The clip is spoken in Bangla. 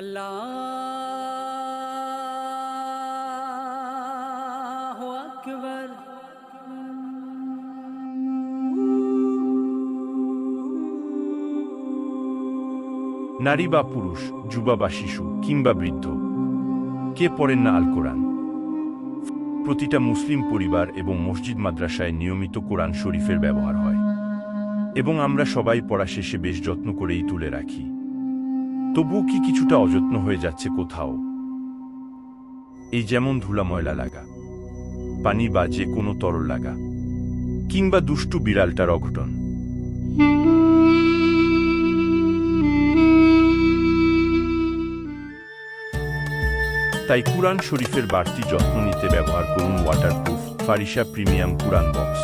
আল্লাহ আকবর নারী বা পুরুষ, যুবা বা শিশু, কিংবা বৃদ্ধ, কে পড়েন না আল কোরআন প্রতিটা মুসলিম পরিবার এবং মসজিদ মাদ্রাসায় নিয়মিত কোরআন শরীফের ব্যবহার হয়, এবং আমরা সবাই পড়া শেষে বেশ যত্ন করেই তুলে রাখি। তবুও কি কিছুটা অযত্ন হয়ে যাচ্ছে কোথাও? এই যেমন ধুলা ময়লা লাগা, পানি বা যে কোনো তরল লাগা, কিংবা দুষ্টু বিড়ালটার অঘটন। তাই কুরআন শরীফের বাড়তি যত্ন নিতে ব্যবহার করুন waterproof Farisa premium Quran box.